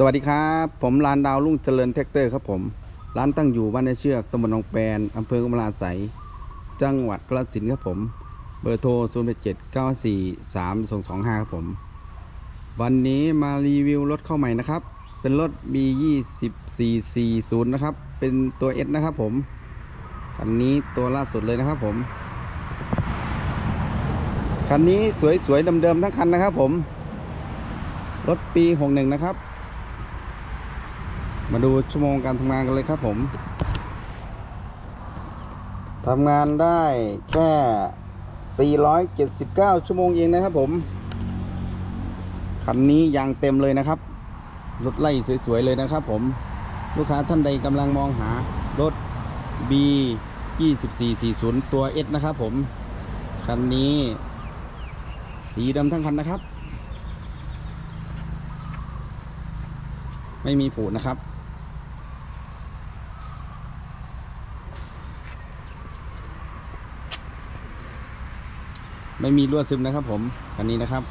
สวัสดีครับ ผมลานดาวลุ่งเจริญแท็กเตอร์ครับผม ร้านตั้งอยู่บ้านในเชือกตำบลหนองแปนอำเภอกำลาไสยจังหวัดกระสินครับผม เบอร์โทร0 8 7 9 4 3 2 2 5 ครับผม วันนี้มารีวิวรถเข้าใหม่นะครับ เป็นรถ B 2 4 4 0นะครับ เป็นตัว S นะครับผมคันนี้ตัวล่าสุดเลยนะครับผม คันนี้สวยๆเดิมๆทั้งคันนะครับผม รถปี 61 นะครับ มาดูชั่วโมงการทำงานกันเลยครับผมทำงานได้แค่ 479 ชั่วโมงเองนะครับผม คันนี้ยางเต็มเลยนะครับ รถไล่สวยๆเลยนะครับผม ลูกค้าท่านใดกำลังมองหารถ B 2440 ตัว S นะครับผม คันนี้ สีดำทั้งคันนะครับ ไม่มีผูนะครับ ไม่มีรั่วซึมนะครับ ผมคันนี้นะครับ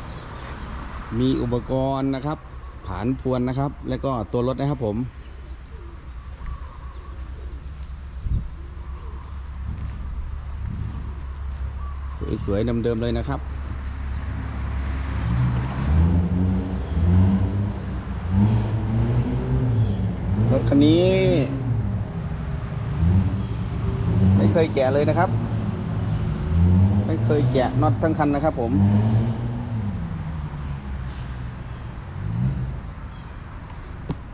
มีอุปกรณ์นะครับ ผานพวนนะครับ แล้วก็ตัวรถนะครับผมสวยๆเดิมๆเลยนะครับ รถคันนี้ ไม่เคยแกะเลยนะครับ เคยแกะน็อตทั้งคันนะครับผม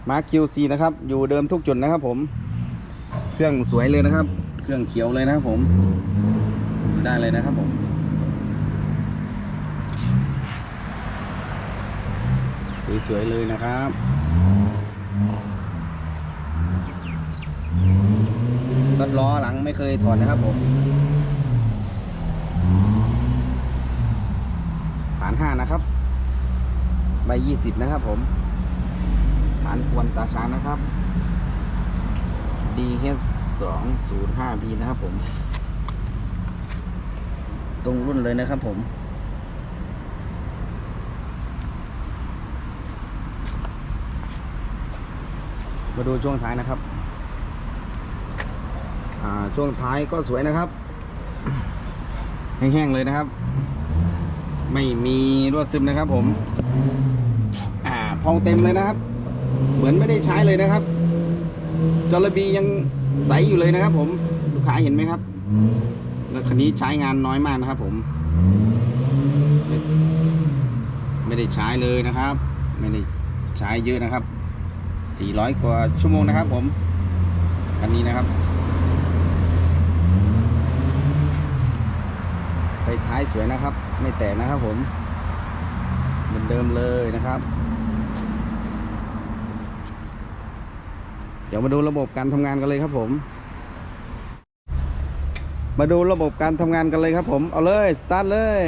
มาร์ค QC นะครับ อยู่เดิมทุกจุดนะครับผม เครื่องสวยเลยนะครับ เครื่องเขียวเลยนะครับผมดูได้เลยนะครับผมสวยๆเลยนะครับ รถล้อหลังไม่เคยถอดนะครับผมานห้านะครับ ใบยี่สิบนะครับผมฐานควนตาช้างนะครับ DH สองศูนย์ห้า B นะครับผม ตรงรุ่นเลยนะครับผมมาดูช่วงท้ายนะครับ ช่วงท้ายก็สวยนะครับ แห้งๆเลยนะครับ ไม่มีรั่วซึมนะครับ ผม อ่าพองเต็มเลยนะครับ เหมือนไม่ได้ใช้เลยนะครับจระบียังใสอยู่เลยนะครับ ผมลูกค้าเห็นไหมครับ แล้วคันนี้ใช้งานน้อยมากนะครับ ผม ไม่ได้ใช้เลยนะครับ ไม่ได้ใช้เยอะนะครับ 400 กว่าชั่วโมงนะครับ ผมคันนี้นะครับ ไฟท้ายสวยนะครับ ไม่แตกนะครับผมเหมือนเดิมเลยนะครับ เดี๋ยวมาดูระบบการทำงานกันเลยครับผม มาดูระบบการทำงานกันเลยครับผม เอาเลย สตาร์ทเลย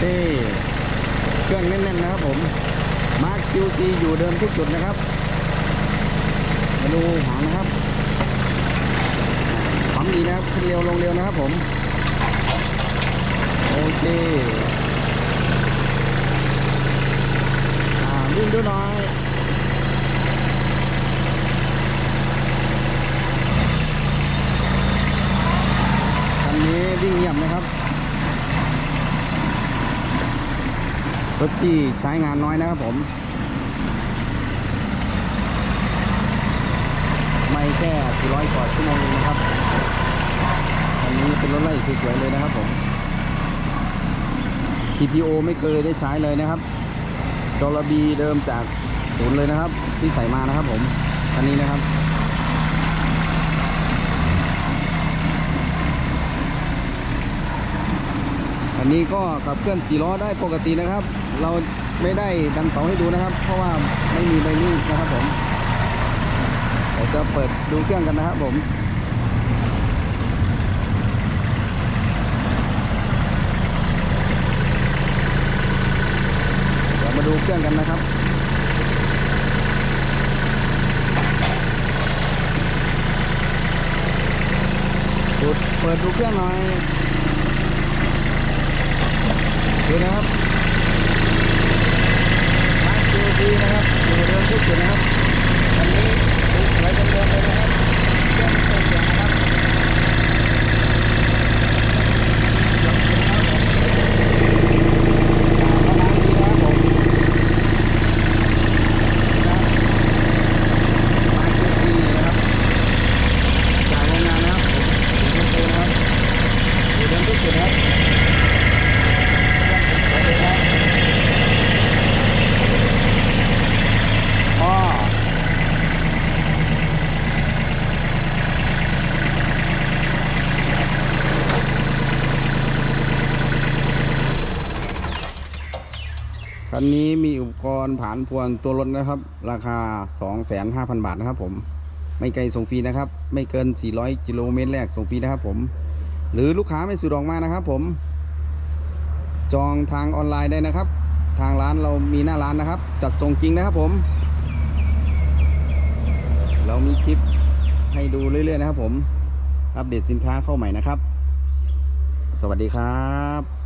โอเคเครื่องแน่นๆนะครับผมมาร์ค QC อยู่เดิมทุกจุดนะครับ มาดูหางนะครับปั๊มดีนะครับขึ้นเร็วลงเร็วนะครับผมโอเควิ่งดูหน่อยคันนี้วิ่งเงียบนะครับ รถที่ใช้งานน้อยนะครับผม ไม่แค่ 400กว่าชั่วโมงนะครับ อันนี้เป็นรถไล่สวยๆเลยนะครับผม TPO ไม่เคยได้ใช้เลยนะครับจอระบีเดิมจากศูนย์เลยนะครับ ที่ใส่มานะครับผม อันนี้นะครับ อันนี้ก็ขับเคลื่อนสี่ล้อได้ปกตินะครับ เราไม่ได้ดันเสาให้ดูนะครับ เพราะว่าไม่มีใบนี้นะครับผมเราจะเปิดดูเครื่องกันนะครับผมเรามาดูเครื่องกันนะครับเปิดดูเครื่องหน่อย ดูนะครับมาดูดีนะครับอยู่เดิมทุกจุดนะครับวันนี้ดูสวยเดิมๆเลยนะครับเครื่องไม่เสียงนะครับยกขึ้นครับผมอ่าเข้าน้ำดีนะครับผมนะครับมาร์คจูบีนะครับ จากโรงงานนะครับผมสีชมพูนะครับอยู่เดินทุกจุดนะครับสวัสดีครับอ๋อ คันนี้มีอุปกรณ์ผ่านพวงตัวรถนะครับ ราคา 25,000 บาทนะครับผม ไม่ไกลส่งฟรีนะครับ ไม่เกิน 400 กิโลเมตรแรกส่งฟรีนะครับผม หรือลูกค้าไม่สะดวกมากนะครับผม จองทางออนไลน์ได้นะครับ ทางร้านเรามีหน้าร้านนะครับ จัดส่งจริงนะครับผม เรามีคลิปให้ดูเรื่อยๆนะครับผม อัปเดตสินค้าเข้าใหม่นะครับ สวัสดีครับ